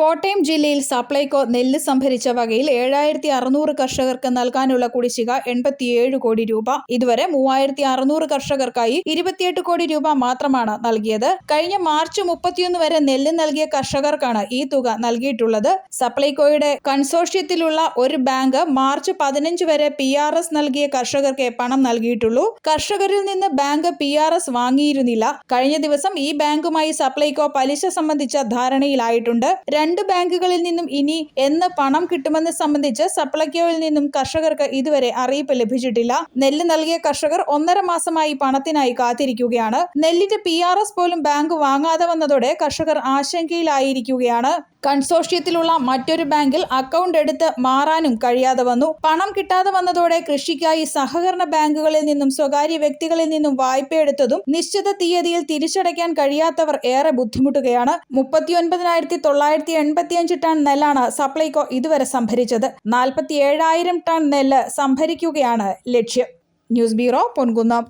കോട്ടയം ജില്ലയിൽ സപ്ലൈകോ നെല്ല് സംഭരിച്ച വകയിൽ ഏഴായിരത്തി അറുന്നൂറ് കർഷകർക്ക് നൽകാനുള്ള കുടിശ്ശിക എൺപത്തിയേഴ് കോടി രൂപ. ഇതുവരെ മൂവായിരത്തി അറുന്നൂറ് കർഷകർക്കായി ഇരുപത്തിയെട്ട് കോടി രൂപ മാത്രമാണ് നൽകിയത്. കഴിഞ്ഞ മാർച്ച് മുപ്പത്തിയൊന്ന് വരെ നെല്ല് നൽകിയ കർഷകർക്കാണ് ഈ തുക നൽകിയിട്ടുള്ളത്. സപ്ലൈകോയുടെ കൺസോർഷ്യത്തിലുള്ള ഒരു ബാങ്ക് മാർച്ച് പതിനഞ്ച് വരെ പി ആർ എസ് നൽകിയ കർഷകർക്ക് പണം നൽകിയിട്ടുള്ളൂ. കർഷകരിൽ നിന്ന് ബാങ്ക് പി ആർ എസ് വാങ്ങിയിരുന്നില്ല. കഴിഞ്ഞ ദിവസം ഈ ബാങ്കുമായി സപ്ലൈകോ പലിശ സംബന്ധിച്ച ധാരണയിലായിട്ടുണ്ട്. രണ്ട് ബാങ്കുകളിൽ നിന്നും ഇനി എന്ന് പണം കിട്ടുമെന്ന് സംബന്ധിച്ച് സപ്ലൈകോയിൽ നിന്നും കർഷകർക്ക് ഇതുവരെ അറിയിപ്പ് ലഭിച്ചിട്ടില്ല. നെല്ല് നൽകിയ കർഷകർ ഒന്നര മാസമായി പണത്തിനായി കാത്തിരിക്കുകയാണ്. നെല്ലിന്റെ പി പോലും ബാങ്ക് വാങ്ങാതെ വന്നതോടെ കർഷകർ ആശങ്കയിലായിരിക്കുകയാണ്. കൺസോർഷ്യത്തിലുള്ള മറ്റൊരു ബാങ്കിൽ അക്കൗണ്ട് എടുത്ത് മാറാനും കഴിയാതെ വന്നു. പണം കിട്ടാതെ വന്നതോടെ കൃഷിക്കായി സഹകരണ ബാങ്കുകളിൽ നിന്നും സ്വകാര്യ വ്യക്തികളിൽ നിന്നും വായ്പയെടുത്തതും നിശ്ചിത തീയതിയിൽ തിരിച്ചടയ്ക്കാൻ കഴിയാത്തവർ ഏറെ ബുദ്ധിമുട്ടുകയാണ്. മുപ്പത്തിയൊൻപതിനായിരത്തി തൊള്ളായിരത്തി എൺപത്തിയഞ്ച് ടൺ നെല്ലാണ് സപ്ലൈകോ ഇതുവരെ സംഭരിച്ചത്. നാൽപ്പത്തി ഏഴായിരം ടൺ നെല്ല് സംഭരിക്കുകയാണ് ലക്ഷ്യം. News bureau Ponkunnam.